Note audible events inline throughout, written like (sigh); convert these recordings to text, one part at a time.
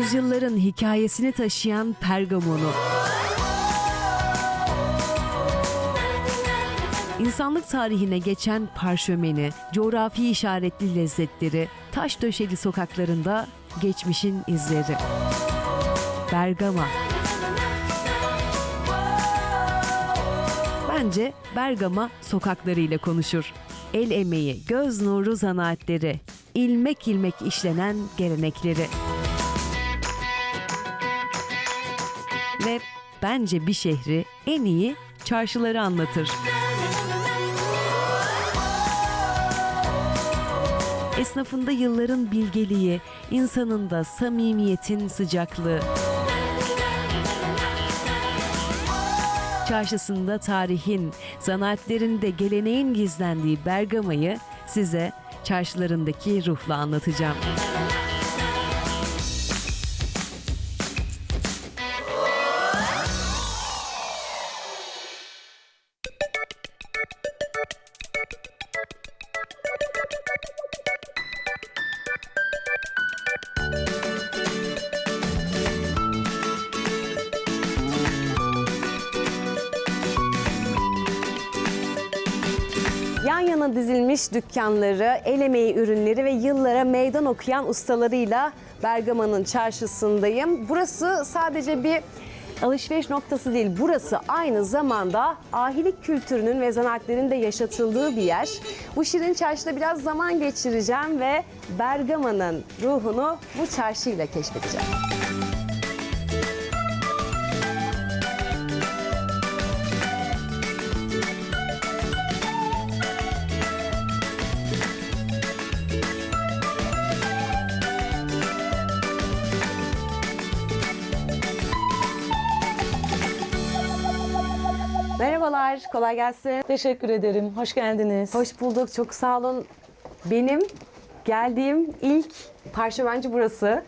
yüzyılların hikayesini taşıyan Pergamon'u. İnsanlık tarihine geçen parşömeni, coğrafi işaretli lezzetleri, taş döşeli sokaklarında geçmişin izleri. Bergama. Bence Bergama sokaklarıyla konuşur. El emeği, göz nuru zanaatleri, ilmek ilmek işlenen gelenekleri. Bence bir şehri en iyi çarşıları anlatır. Esnafında yılların bilgeliği, insanında samimiyetin sıcaklığı. Çarşısında tarihin, zanaatlerinde geleneğin gizlendiği Bergama'yı size çarşılarındaki ruhla anlatacağım. Dizilmiş dükkanları, el emeği ürünleri ve yıllara meydan okuyan ustalarıyla Bergama'nın çarşısındayım. Burası sadece bir alışveriş noktası değil. Burası aynı zamanda ahilik kültürünün ve zanaatlerin de yaşatıldığı bir yer. Bu şirin çarşıda biraz zaman geçireceğim ve Bergama'nın ruhunu bu çarşıyla keşfedeceğim. Kolay gelsin. Teşekkür ederim. Hoş geldiniz. Hoş bulduk, çok sağ olun. Benim geldiğim ilk parşömenci burası.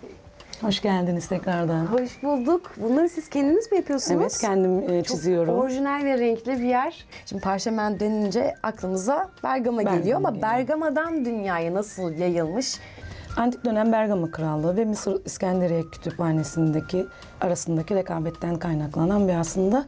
Hoş geldiniz tekrardan. Hoş bulduk. Bunları siz kendiniz mi yapıyorsunuz? Evet, kendim e, Çok çiziyorum. orijinal ve renkli bir yer. Şimdi parşömen denince aklımıza Bergama, Bergama geliyor ama geliyor. Bergama'dan dünyaya nasıl yayılmış? Antik dönem Bergama Krallığı ve Mısır İskenderiye Kütüphanesi'ndeki arasındaki rekabetten kaynaklanan bir aslında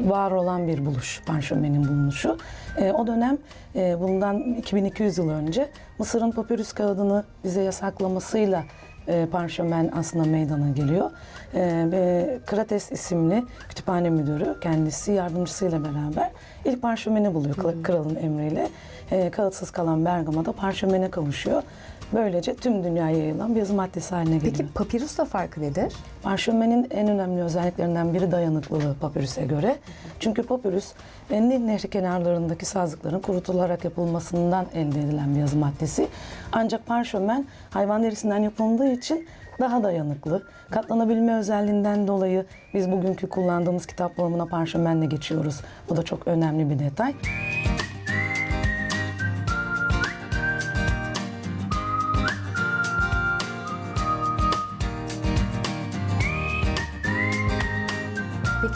var olan bir buluş, parşömenin bulunuşu. E, o dönem e, bundan 2200 yıl önce Mısır'ın papyrus kağıdını bize yasaklamasıyla e, parşömen aslında meydana geliyor. E, ve Krates isimli kütüphane müdürü kendisi yardımcısıyla beraber ilk parşömeni buluyor kral- kralın emriyle. E, kağıtsız kalan Bergama'da parşömene kavuşuyor. Böylece tüm dünyaya yayılan bir yazı maddesi haline geliyor. Peki papirusla farkı nedir? Parşömenin en önemli özelliklerinden biri dayanıklılığı papirüse göre. Çünkü papirüs Nil Nehri kenarlarındaki sazlıkların kurutularak yapılmasından elde edilen bir yazı maddesi. Ancak parşömen hayvan derisinden yapıldığı için daha dayanıklı. Katlanabilme özelliğinden dolayı biz bugünkü kullandığımız kitap formuna parşömenle geçiyoruz. Bu da çok önemli bir detay.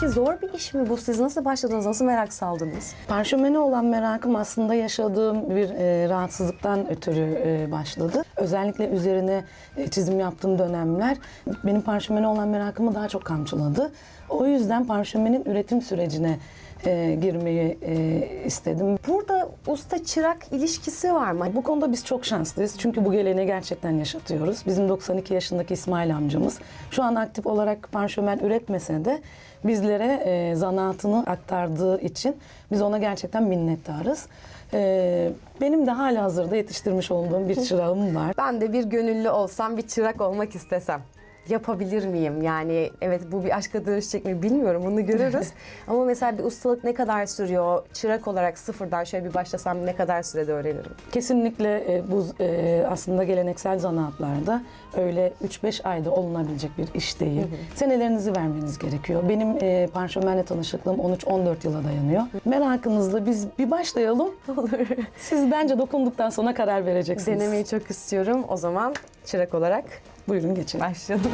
Peki zor bir iş mi bu? Siz nasıl başladınız? Nasıl merak saldınız? Parşömene olan merakım aslında yaşadığım bir e, rahatsızlıktan ötürü e, başladı. Özellikle üzerine e, çizim yaptığım dönemler benim parşömene olan merakımı daha çok kamçıladı. O yüzden parşömenin üretim sürecine e, girmeyi e, istedim. Burada usta çırak ilişkisi var mı? Bu konuda biz çok şanslıyız. Çünkü bu geleneği gerçekten yaşatıyoruz. Bizim 92 yaşındaki İsmail amcamız şu an aktif olarak parşömen üretmese de bizlere e, zanaatını aktardığı için biz ona gerçekten minnettarız. E, benim de hala hazırda yetiştirmiş olduğum bir çırağım var. Ben de bir gönüllü olsam, bir çırak olmak istesem yapabilir miyim? Yani evet bu bir aşka dönüşecek mi bilmiyorum bunu görürüz. (laughs) Ama mesela bir ustalık ne kadar sürüyor? Çırak olarak sıfırdan şöyle bir başlasam ne kadar sürede öğrenirim? Kesinlikle e, bu e, aslında geleneksel zanaatlarda öyle 3-5 ayda olunabilecek bir iş değil. Senelerinizi vermeniz gerekiyor. Benim e, parşömenle tanışıklığım 13-14 yıla dayanıyor. Merakınızla biz bir başlayalım. Olur. Siz bence dokunduktan sonra karar vereceksiniz. Denemeyi çok istiyorum. O zaman çırak olarak Buyurun geçelim. başlayalım.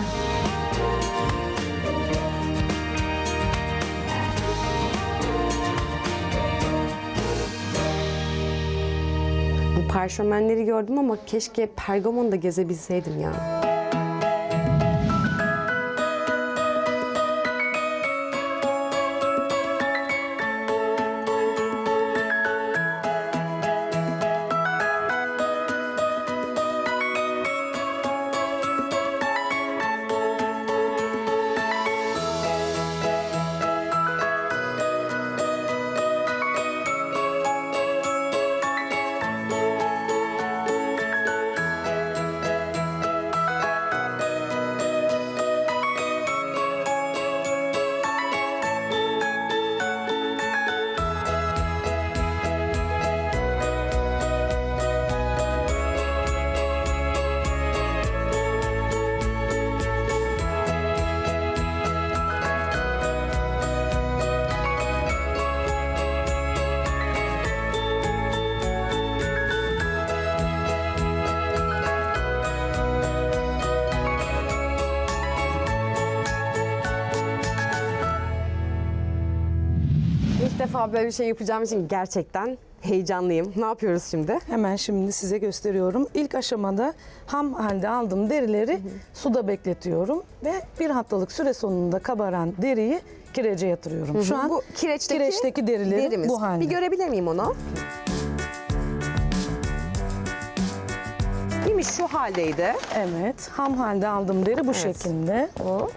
Bu parşömenleri gördüm ama keşke Pergamon'da gezebilseydim ya. Defa böyle bir şey yapacağım için gerçekten heyecanlıyım. Ne yapıyoruz şimdi? Hemen şimdi size gösteriyorum. İlk aşamada ham halde aldığım derileri suda bekletiyorum ve bir haftalık süre sonunda kabaran deriyi kirece yatırıyorum. Şu an bu kireçteki, kireçteki derileri derimiz. bu halde. Bir görebilir miyim onu? Değil mi? Şu haldeydi. Evet, ham halde aldığım deri bu şekilde. O.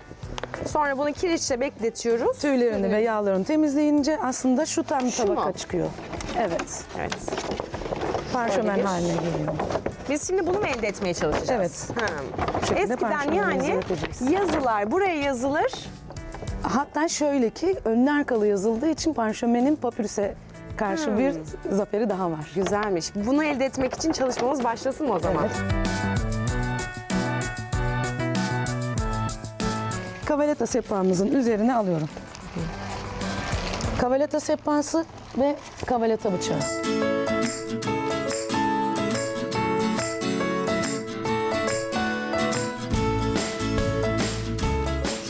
Sonra bunu kireçte bekletiyoruz. Tüylerini ve yağlarını temizleyince aslında şu tam Şu tabaka mu? çıkıyor. Evet, Evet. parşömen bir- haline geliyor. Biz şimdi bunu mu elde etmeye çalışacağız? Evet. Ha. Şekilde Eskiden yani yapacağız. yazılar buraya yazılır. Hatta şöyle ki önlü arkalı yazıldığı için parşömenin papirüse karşı Hmm. bir zaferi daha var. Güzelmiş. Bunu elde etmek için çalışmamız başlasın mı o zaman? Evet. Kavaleta sehpamızın üzerine alıyorum. Kavaleta sehpası ve kavaleta bıçağı.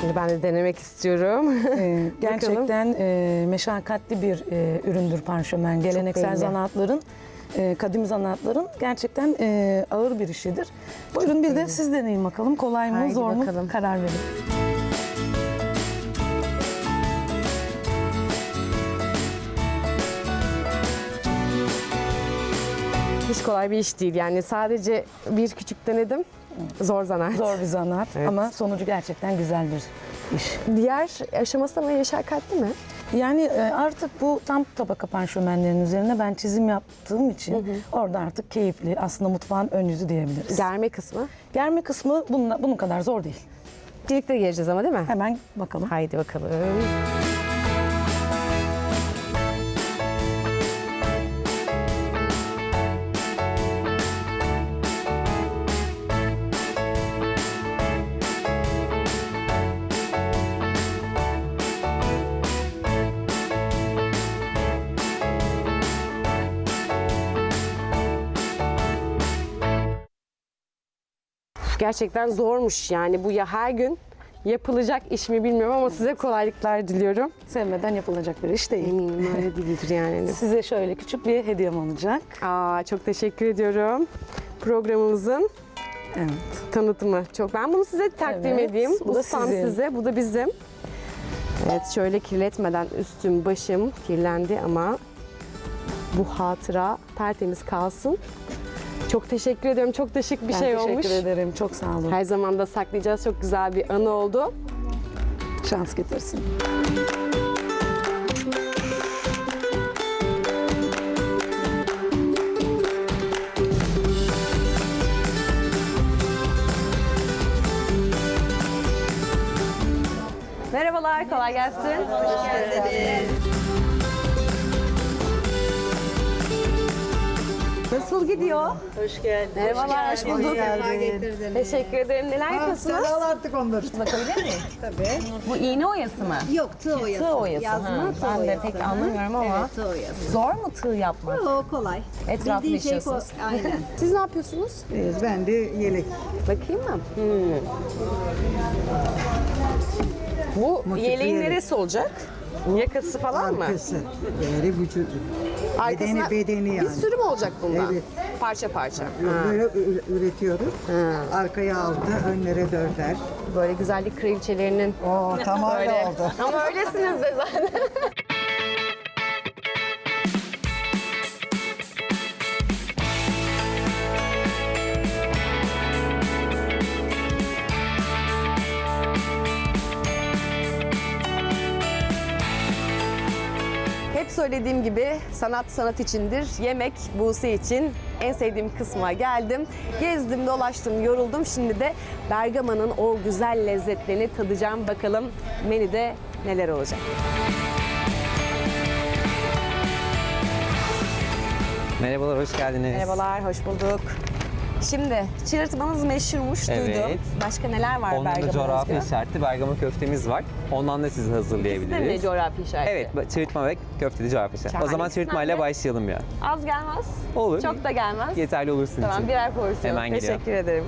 Şimdi ben de denemek istiyorum. Ee, (laughs) gerçekten e, meşakkatli bir e, üründür parşömen. Geleneksel zanaatların, e, kadim zanaatların gerçekten e, ağır bir işidir. Buyurun bir de siz deneyin bakalım. Kolay mı, Haydi zor mu? bakalım. Karar verin. Hiç kolay bir iş değil. Yani sadece bir küçük denedim. Zor zanaat. Zor bir zanaat Evet. ama sonucu gerçekten güzel bir iş. Diğer aşaması ama meşakkatli mi? Yani e, artık bu tam tabaka parşömenlerin üzerine ben çizim yaptığım için orada artık keyifli. Aslında mutfağın ön yüzü diyebiliriz. Germe kısmı. Germe kısmı bununla, bunun kadar zor değil. Birlikte geleceğiz ama değil mi? Hemen bakalım. Haydi bakalım. Gerçekten zormuş yani bu ya her gün yapılacak iş mi bilmiyorum ama size kolaylıklar diliyorum. Sevmeden yapılacak bir iş değil. Eminim öyle değildir yani. (laughs) Size şöyle küçük bir hediyem olacak. Aa, çok teşekkür ediyorum. Programımızın Evet. tanıtımı çok. Ben bunu size takdim Evet, edeyim. bu Ustam sizin. size, bu da bizim. Evet, şöyle kirletmeden üstüm, başım kirlendi ama bu hatıra tertemiz kalsın. Çok teşekkür ediyorum. Çok da şık bir ben şey teşekkür olmuş. ederim. Çok sağ olun. Her zaman da saklayacağız. Çok güzel bir anı oldu. Şans getirsin. Merhabalar, kolay gelsin. Hoş geldiniz. Nasıl gidiyor? Hoş geldin. Merhabalar, hoş bulduk. Teşekkür ederim. Neler yapıyorsunuz? Sen artık onları. Bakabilir miyim? (laughs) Tabii. Bu iğne oyası mı? Yok tığ oyası. Tığ oyası. Yazma ha. tığ Ben de oyası. pek Hı. anlamıyorum ama Evet tığ oyası. zor mu tığ yapmak? O kolay. Etrafını şey işiyorsunuz. ko- Aynen. (laughs) Siz ne yapıyorsunuz? Ee, ben de yelek. Bakayım mı? Hmm. Bu Motifli yeleğin yelek. neresi olacak? Yakası falan mı? Arkası. Yani vücudu. Arkasına Bedeni, bedeni yani. Bir sürü mü olacak bundan? Evet. Parça parça. Ha. Böyle ü- üretiyoruz. Arkaya altı, önlere dörder. Böyle güzellik kraliçelerinin Oo tam öyle böyle. oldu. Ama öylesiniz de zaten. (laughs) söylediğim gibi sanat sanat içindir, yemek Buse için. En sevdiğim kısma geldim. Gezdim, dolaştım, yoruldum. Şimdi de Bergama'nın o güzel lezzetlerini tadacağım. Bakalım menüde neler olacak. Merhabalar, hoş geldiniz. Merhabalar, hoş bulduk. Şimdi çığırtmanız meşhurmuş Evet. duydum. Başka neler var Ondan da coğrafi işareti Bergama köftemiz var. Ondan da sizi Sizin de hazırlayabiliriz. coğrafi işareti. Evet, çığırtma ve köfteli coğrafi işareti. O zaman de- başlayalım ya. Az gelmez. Olur. Çok da gelmez. Yeterli olursun Tamam için. birer porsiyon. Hemen. Teşekkür ederim.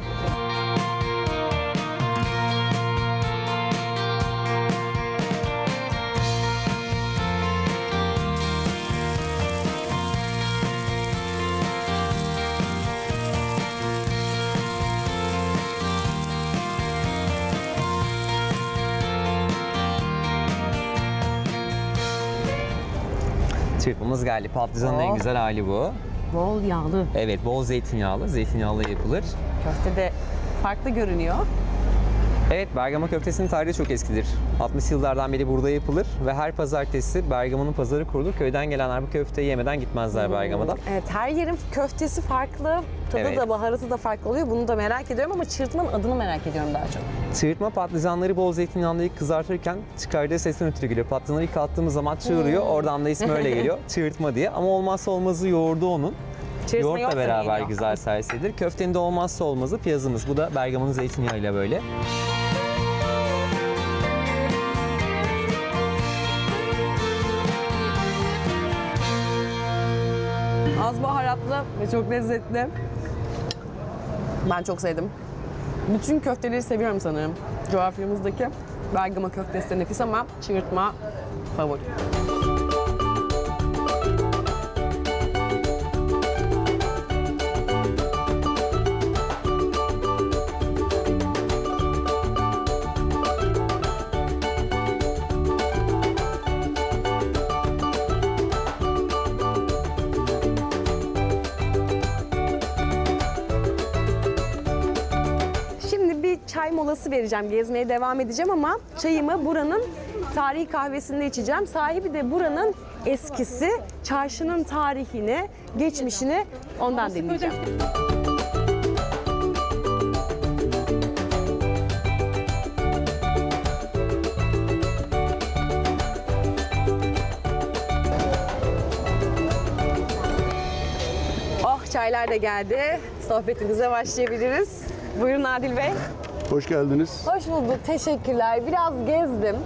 Geldi. Patlıcanın en Oh. güzel hali bu. Bol yağlı. Evet, bol zeytinyağlı. Zeytinyağlı yapılır. Köfte de farklı görünüyor. Evet, Bergama köftesinin tarihi çok eskidir. 60 yıllardan beri burada yapılır ve her pazartesi Bergama'nın pazarı kurulur. Köyden gelenler bu köfteyi yemeden gitmezler Bergama'dan. Evet her yerin köftesi farklı. Tadı Evet. da baharatı da farklı oluyor. Bunu da merak ediyorum ama çırpmanın adını merak ediyorum daha çok. Çığırtma patlıcanları bol zeytinyağında ilk kızartırken çıkardığı sesten ötürü geliyor. Patlıcanları ilk attığımız zaman çığırıyor. Oradan da ismi öyle geliyor. (laughs) Çığırtma diye. Ama olmazsa olmazı yoğurdu onun. Çırpma Yoğurtla beraber güzel servis edilir. Köftenin de olmazsa olmazı piyazımız. Bu da Bergama'nın zeytinyağıyla böyle. Baharatlı ve çok lezzetli. Ben çok sevdim. Bütün köfteleri seviyorum sanırım. Coğrafyamızdaki Bergama köftesi nefis ama çığırtma favori. Molası vereceğim. Gezmeye devam edeceğim ama çayımı buranın tarihi kahvesinde içeceğim. Sahibi de buranın eskisi. Çarşının tarihini, geçmişini ondan dinleyeceğim. Oh çaylar da geldi. Sohbetimize başlayabiliriz. Buyurun Adil Bey. Hoş geldiniz. Hoş bulduk, teşekkürler. Biraz gezdim.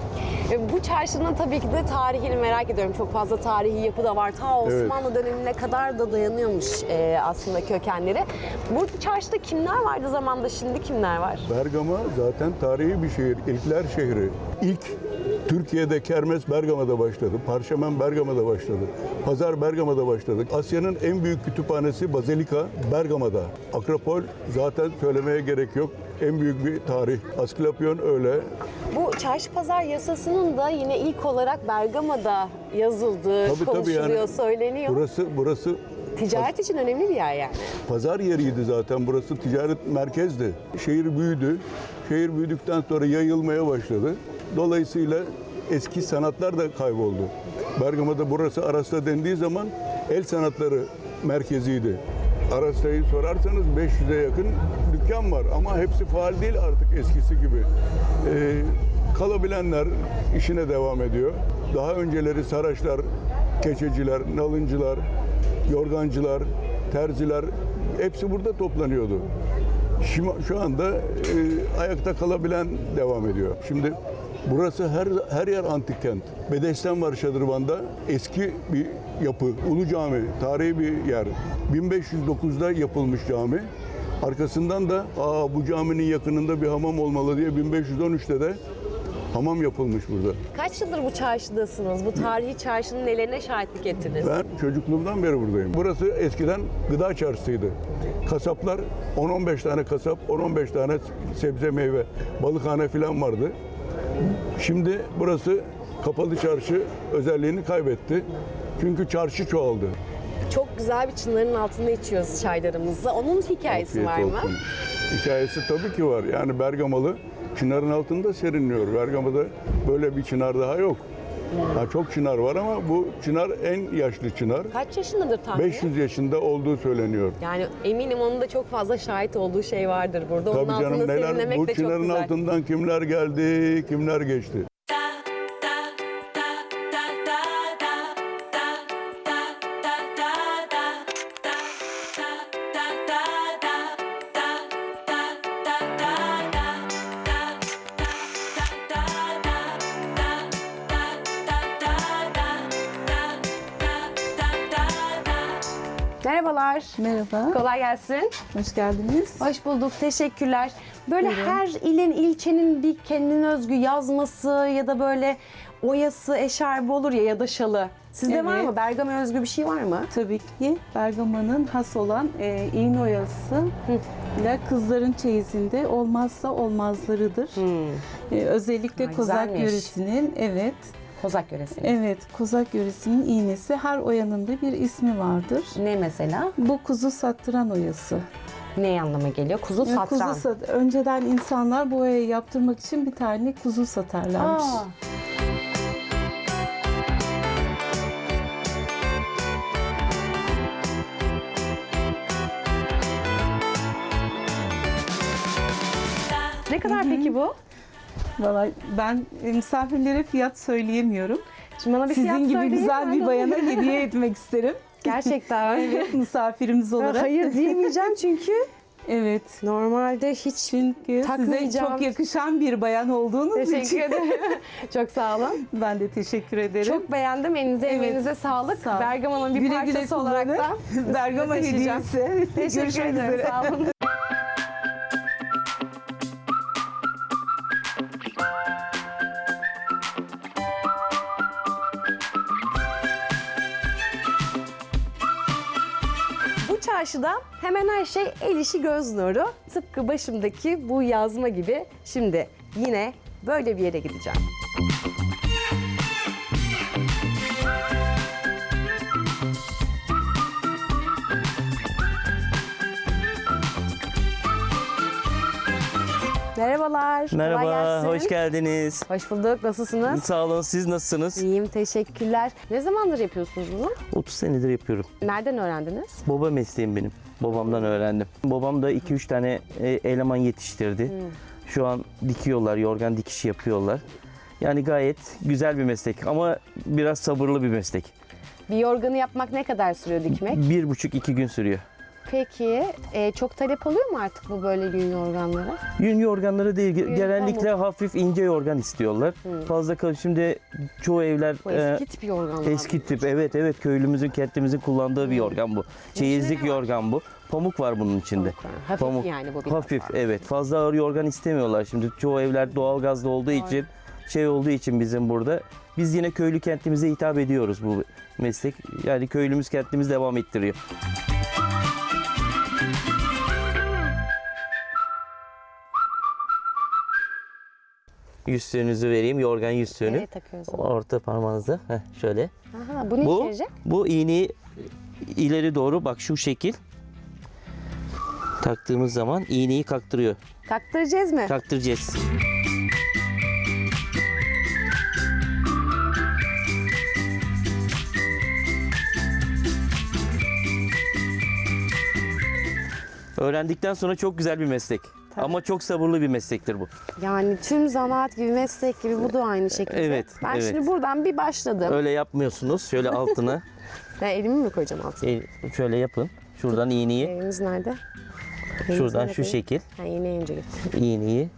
E, Bu çarşının tabii ki de tarihini merak ediyorum. Çok fazla tarihi yapı da var. Ta Evet. Osmanlı dönemine kadar da dayanıyormuş e, aslında kökenleri. Bu çarşıda kimler vardı zamanda, şimdi kimler var? Bergama zaten tarihi bir şehir, ilkler şehri. İlk Türkiye'de kermes Bergama'da başladı. Parşömen Bergama'da başladı. Pazar Bergama'da başladı. Asya'nın en büyük kütüphanesi Bazilika Bergama'da. Akropol zaten söylemeye gerek yok. En büyük bir tarih. Asklepion öyle. Bu çarşı pazar yasasının da yine ilk olarak Bergama'da yazıldığı Tabii tabii konuşuluyor, yani. söyleniyor. Burası burası Ticaret için önemli bir yer yani. Pazar yeriydi zaten. Burası ticaret merkezdi. Şehir büyüdü. Şehir büyüdükten sonra yayılmaya başladı. Dolayısıyla eski sanatlar da kayboldu. Bergama'da burası Arasta dendiği zaman el sanatları merkeziydi. Arasta'yı sorarsanız 500'e yakın dükkan var ama hepsi faal değil artık eskisi gibi. Ee, kalabilenler işine devam ediyor. Daha önceleri saraçlar, keçeciler, nalıncılar, yorgancılar, terziler hepsi burada toplanıyordu. Şimdi şu anda e, ayakta kalabilen devam ediyor. Şimdi burası her her yer antik kent. Bedesten var Şadırvan'da. Eski bir yapı. Ulu Cami, tarihi bir yer. 1509'da yapılmış cami. Arkasından da Aa, bu caminin yakınında bir hamam olmalı diye 1513'te de hamam yapılmış burada. Kaç yıldır bu çarşıdasınız? Bu tarihi çarşının nelerine şahitlik ettiniz? Ben çocukluğumdan beri buradayım. Burası eskiden gıda çarşısıydı. Kasaplar 10-15 tane kasap, 10-15 tane sebze meyve, balıkhane falan vardı. Şimdi burası kapalı çarşı özelliğini kaybetti. Çünkü çarşı çoğaldı. Çok güzel bir çınarın altında içiyoruz çaylarımızı. Onun hikayesi Afiyet var mı? olsun. Hikayesi tabii ki var. Yani Bergamalı çınarın altında serinliyor. Bergama'da böyle bir çınar daha yok. Ha, çok çınar var ama bu çınar en yaşlı çınar. Kaç yaşındadır tahmini? 500 yaşında olduğu söyleniyor. Yani eminim onun da çok fazla şahit olduğu şey vardır burada. Onun Tabii altında canım neler serinlemek bu de çok çınarın güzel. altından kimler geldi, kimler geçti. Merhaba, Kolay gelsin. hoş geldiniz. Hoş bulduk. Teşekkürler. Böyle her ilin, ilçenin bir kendine özgü yazması ya da böyle oyası, eşarbı olur ya ya da şalı. Sizde var Evet. mı? Bergama özgü bir şey var mı? Tabii ki Bergama'nın has olan e, iğne oyası ile kızların çeyizinde olmazsa olmazlarıdır. E, özellikle Ay, Kozak güzelmiş. yöresinin evet Kozak yöresi. Evet, Kozak yöresinin iğnesi. Her oyanın da bir ismi vardır. Ne mesela? Bu kuzu sattıran oyası. Ne anlama geliyor? Kuzu satran. Kuzu sat- Önceden insanlar bu oyayı yaptırmak için bir tane kuzu satarlarmış. Aa. Ne kadar peki bu? Vallahi ben misafirlere fiyat söyleyemiyorum. Şimdi bana bir fiyat Sizin gibi söyleyin, güzel ben bir de- bayana hediye (laughs) etmek isterim. Gerçekten. (laughs) Evet, misafirimiz olarak. hayır diyemeyeceğim çünkü (laughs) Evet. normalde hiç Çünkü size Takmayacağım. çok yakışan bir bayan olduğunuz teşekkür için ederim. Çok sağ olun. ben de teşekkür ederim. Çok beğendim. Elinize Evet. emeğinize sağlık. Sağ ol. Bergama'nın bir Güle güle parçası olarak da kullanın. Bergama taşıyacağım. hediyesi. Teşekkür Görüşmek ederim. üzere. Sağ olun. Çarşıda hemen her şey el işi göz nuru. Tıpkı başımdaki bu yazma gibi. Şimdi yine böyle bir yere gideceğim. Merhabalar. kolay Merhaba, gelsin. hoş geldiniz. Hoş bulduk. Nasılsınız? Sağ olun, siz nasılsınız? İyiyim, teşekkürler. Ne zamandır yapıyorsunuz bunu? 30 senedir yapıyorum. Nereden öğrendiniz? Baba mesleğim benim. Babamdan öğrendim. Babam da 2-3 tane e, eleman yetiştirdi. Şu an dikiyorlar, yorgan dikişi yapıyorlar. Yani gayet güzel bir meslek ama biraz sabırlı bir meslek. Bir yorganı yapmak ne kadar sürüyor dikmek? Bir buçuk iki gün sürüyor. Peki e, çok talep oluyor mu artık bu böyle yün yorganlara? Yün yorganları değil, ge- genellikle hafif ince yorgan istiyorlar. Fazla kal şimdi çoğu evler Bu e, eski tip yorganlar. Eski tip evet evet köylümüzün kentimizin kullandığı bir yorgan bu. Çeyizlik ne var? yorgan bu. Pamuk var bunun içinde. Pamuk var. Hafif yani bu biraz Hafif daha. evet. Fazla ağır yorgan istemiyorlar şimdi. Çoğu evler doğalgazlı olduğu için şey olduğu için bizim burada biz yine köylü kentimize hitap ediyoruz bu meslek. Yani köylümüz kentimiz devam ettiriyor. Yüzüğünüzü vereyim. Yorgan yüzüğünü. Nereye takıyoruz onu? Orta parmağınızda. Heh, şöyle. Aha, bu ne Bu, içerecek? bu iğneyi ileri doğru bak şu şekil taktığımız zaman iğneyi kaktırıyor. Taktıracağız mı? Kaktıracağız. Öğrendikten sonra çok güzel bir meslek. Ama çok sabırlı bir meslektir bu. Yani tüm zanaat gibi, meslek gibi bu da aynı şekilde. Evet, Ben evet. şimdi buradan bir başladım. Öyle yapmıyorsunuz. Şöyle altına (laughs) Ben elimi mi koyacağım altına? el- şöyle yapın. Şuradan iğneyi, Elimiz nerede? Elimiz şuradan nerede? şu şekil. Ha, iğne önce gitti. iğneyi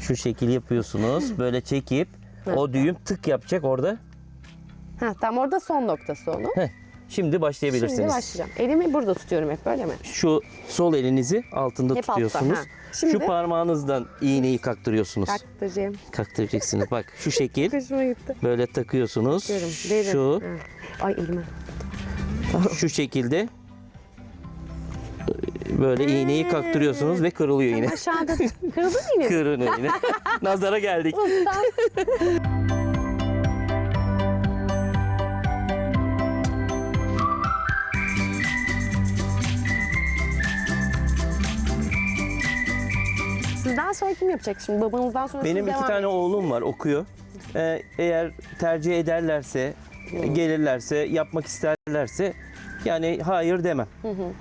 şu şekil yapıyorsunuz. (laughs) Böyle çekip o düğüm tık yapacak orada. Ha, tam orada son noktası onun. Heh, şimdi başlayabilirsiniz. Şimdi başlayacağım. Elimi burada tutuyorum hep böyle mi? Şu sol elinizi altında Hep altta, tutuyorsunuz. ha. Şimdi- Şu parmağınızdan iğneyi kaktırıyorsunuz. Taktıracağım. Kaktıracaksınız. Bak şu (laughs) şekil gitti. böyle takıyorsunuz. Derin. Şu Ha. Ay elime. şu şekilde böyle iğneyi kaktırıyorsunuz ve kırılıyor yine. Aşağıda (laughs) kırıldı mı yine? Kırılıyor yine. (laughs) Nazara geldik. Sizden sonra kim yapacak şimdi? Babanızdan sonra Benim siz iki devam tane edin. oğlum var okuyor. Ee, eğer tercih ederlerse, gelirlerse, yapmak isterlerse yani hayır demem.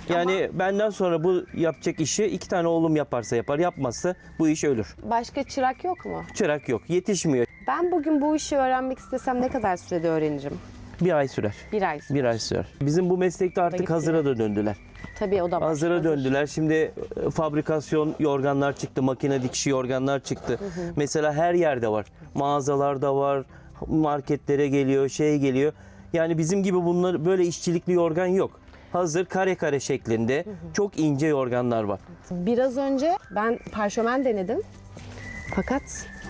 Yani benden sonra bu yapacak işi iki tane oğlum yaparsa yapar, yapmazsa bu iş ölür. Başka çırak yok mu? Çırak yok, yetişmiyor. Ben bugün bu işi öğrenmek istesem ne kadar sürede öğrenirim? Bir ay sürer. Bir ay. Bir ay sürer. Bizim bu meslekte artık hazıra da döndüler. Tabii o da var. Hazıra Hazır. döndüler. Şimdi e, fabrikasyon yorganlar çıktı, makine dikişi yorganlar çıktı. Mesela her yerde var. Mağazalarda var, marketlere geliyor, şey geliyor. Yani bizim gibi bunlar böyle işçilikli yorgan yok. Hazır kare kare şeklinde çok ince yorganlar var. Biraz önce ben parşömen denedim. Fakat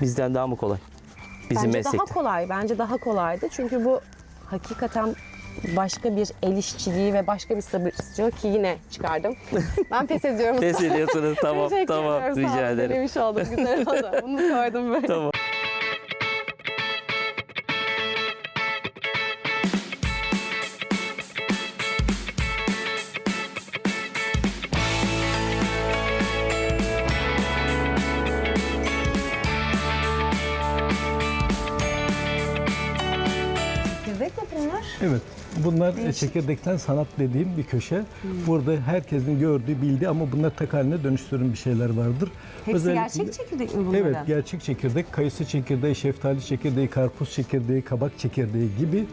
Bizden daha mı kolay? Bizim Bence meslekte. daha kolay. Bence daha kolaydı. Çünkü bu hakikaten başka bir el işçiliği ve başka bir sabır istiyor ki yine çıkardım. Ben pes ediyorum. (laughs) Pes ediyorsunuz. tamam tamam rica ederim. Denemiş oldum. Güzel oldu. Bunu koydum böyle. Tamam. Bunlar e, çekirdekten sanat dediğim bir köşe. Burada herkesin gördüğü, bildiği ama bunlar tek haline dönüştürün bir şeyler vardır. Hepsi Özellikle- gerçek çekirdek mi bunların? Evet, gerçek çekirdek, kayısı çekirdeği, şeftali çekirdeği, karpuz çekirdeği, kabak çekirdeği gibi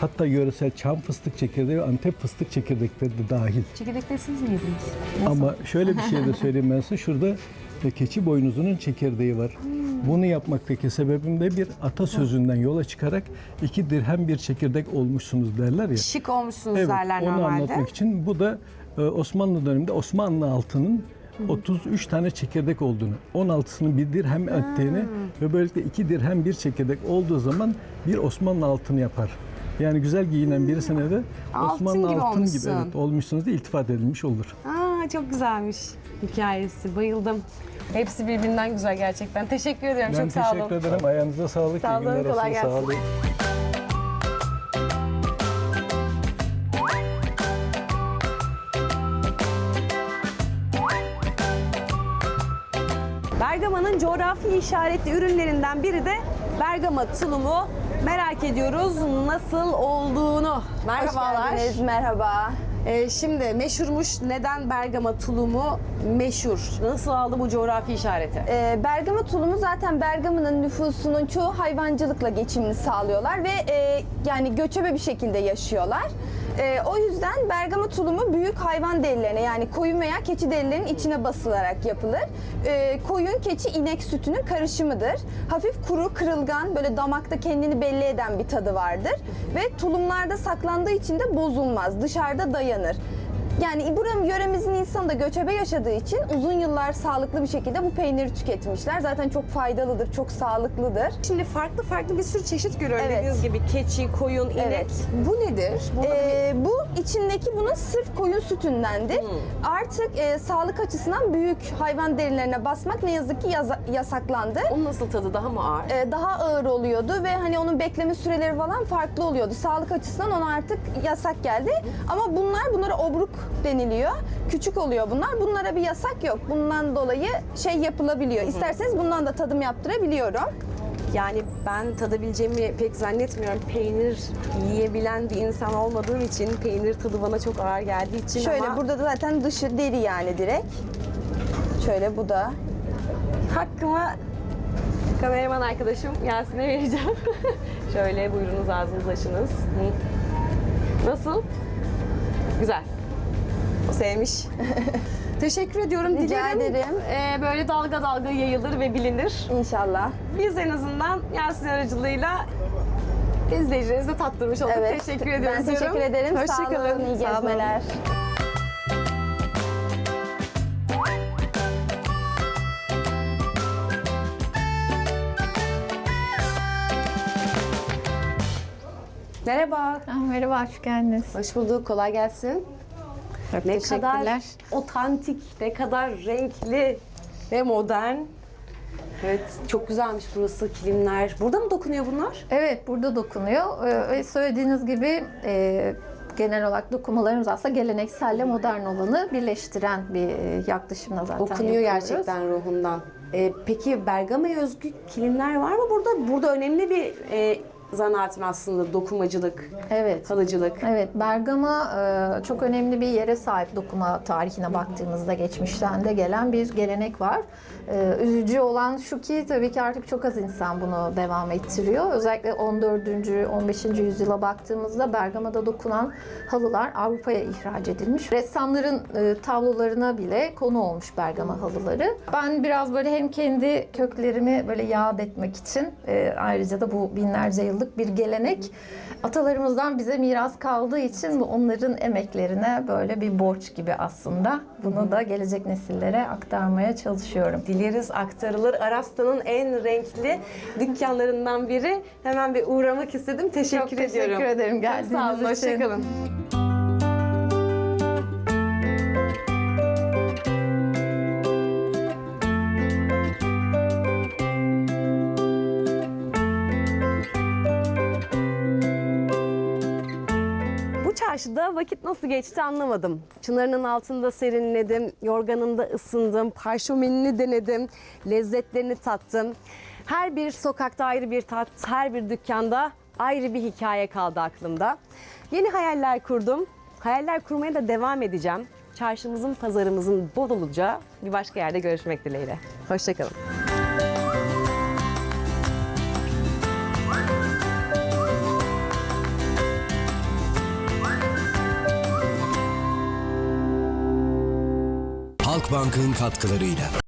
hatta yöresel çam fıstık çekirdeği ve antep fıstık çekirdekleri de dahil. Çekirdekte siz mi yediniz? Ama şöyle bir şey de (laughs) söyleyeyim ben size. Şurada e, keçi boynuzunun çekirdeği var. Bunu yapmaktaki sebebim de bir atasözünden yola çıkarak iki dirhem bir çekirdek olmuşsunuz derler ya. Şık olmuşsunuz Evet, derler onu normalde. anlatmak için bu da e, Osmanlı döneminde Osmanlı altının 33 tane çekirdek olduğunu, 16'sının bir dirhem ettiğini ve böylelikle iki dirhem bir çekirdek olduğu zaman bir Osmanlı altını yapar. Yani güzel giyinen birisine de Altın Osmanlı gibi altın gibi evet, olmuşsunuz diye iltifat edilmiş olur. Aa çok güzelmiş hikayesi. Bayıldım. Hepsi birbirinden güzel gerçekten. Teşekkür ediyorum. Ben çok sağ olun. teşekkür ederim. Ayağınıza sağlık. Sağ İyi günler olun, kolay olsun. Sağ gelsin. olun. Bergama'nın coğrafi işaretli ürünlerinden biri de Bergama tulumu. Merak ediyoruz nasıl olduğunu. Merhabalar. merhaba. Ee, şimdi meşhurmuş. Neden Bergama tulumu meşhur? Nasıl aldı bu coğrafi işareti? Ee, Bergama tulumu zaten Bergama'nın nüfusunun çoğu hayvancılıkla geçimini sağlıyorlar ve e, yani göçebe bir şekilde yaşıyorlar. E, o yüzden Bergama tulumu büyük hayvan derilerine yani koyun veya keçi derilerinin içine basılarak yapılır. E, koyun, keçi, inek sütünün karışımıdır. Hafif kuru, kırılgan, böyle damakta kendini belli eden bir tadı vardır. Ve tulumlarda saklandığı için de bozulmaz. Dışarıda dayanır. Yani buranın yöremizin insanı da göçebe yaşadığı için uzun yıllar sağlıklı bir şekilde bu peyniri tüketmişler. Zaten çok faydalıdır, çok sağlıklıdır. Şimdi farklı farklı bir sürü çeşit görüyorum. Evet. Dediğiniz gibi keçi, koyun, inek. Evet. Bu nedir? Burada bir- Ee, bu içindeki bunun sırf koyun sütündendir. Artık e, sağlık açısından büyük hayvan derilerine basmak ne yazık ki yaza- yasaklandı. Onun nasıl tadı daha mı ağır? Ee, daha ağır oluyordu ve hani onun bekleme süreleri falan farklı oluyordu. Sağlık açısından ona artık yasak geldi. Ama bunlar bunlara obruk deniliyor. Küçük oluyor bunlar. Bunlara bir yasak yok. Bundan dolayı şey yapılabiliyor. İsterseniz bundan da tadım yaptırabiliyorum. Yani ben tadabileceğimi pek zannetmiyorum. Peynir yiyebilen bir insan olmadığım için peynir tadı bana çok ağır geldiği için Şöyle ama burada da zaten dışı deri yani direkt. Şöyle bu da. hakkımı kameraman arkadaşım Yasin'e vereceğim. (laughs) Şöyle buyurunuz ağzınız açınız. Hı. Nasıl? Güzel. Sevmiş. (laughs) Teşekkür ediyorum. Rica Dilerim ederim. e, böyle dalga dalga yayılır ve bilinir. İnşallah. Biz en azından Yasin aracılığıyla izleyicilerinize tattırmış olduk. Evet. Teşekkür ediyoruz. Ben teşekkür ederim. Sağ Hoşçakalın. olun. İyi Sağ olun. gezmeler. Merhaba. Ah, merhaba, hoş geldiniz. Hoş bulduk. Kolay gelsin. Çok Ne kadar otantik, ne kadar renkli ve modern. Evet, çok güzelmiş burası, kilimler. Burada mı dokunuyor bunlar? Evet, burada dokunuyor. Ee, söylediğiniz gibi e, genel olarak dokumalarımız aslında gelenekselle modern olanı birleştiren bir e, yaklaşımla zaten Okunuyor yapıyoruz. gerçekten ruhundan. Ee, peki Bergama'ya özgü kilimler var mı burada? Burada önemli bir e, zanaat mı aslında dokumacılık, Evet. kalıcılık? Evet, Bergama e, çok önemli bir yere sahip dokuma tarihine baktığımızda geçmişten de gelen bir gelenek var. E, Üzücü olan şu ki tabii ki artık çok az insan bunu devam ettiriyor. Özellikle 14. 15. yüzyıla baktığımızda Bergama'da dokunan halılar Avrupa'ya ihraç edilmiş. Ressamların e, tablolarına bile konu olmuş Bergama halıları. Ben biraz böyle hem kendi köklerimi böyle yad etmek için e, ayrıca da bu binlerce yıllık bir gelenek atalarımızdan bize miras kaldığı için onların emeklerine böyle bir borç gibi aslında. Bunu da gelecek nesillere aktarmaya çalışıyorum. Dileriz aktarılır. Arasta'nın en renkli dükkanlarından biri. Hemen bir uğramak istedim. Teşekkür Çok teşekkür ediyorum. ederim Çok geldiğiniz Sağ olun, için. hoşçakalın. Çarşıda vakit nasıl geçti anlamadım. Çınarının altında serinledim, yorganında ısındım, parşömenini denedim, lezzetlerini tattım. Her bir sokakta ayrı bir tat, her bir dükkanda ayrı bir hikaye kaldı aklımda. Yeni hayaller kurdum. Hayaller kurmaya da devam edeceğim. Çarşımızın, pazarımızın bol olacağı bir başka yerde görüşmek dileğiyle. Hoşçakalın. Halkbank'ın katkılarıyla.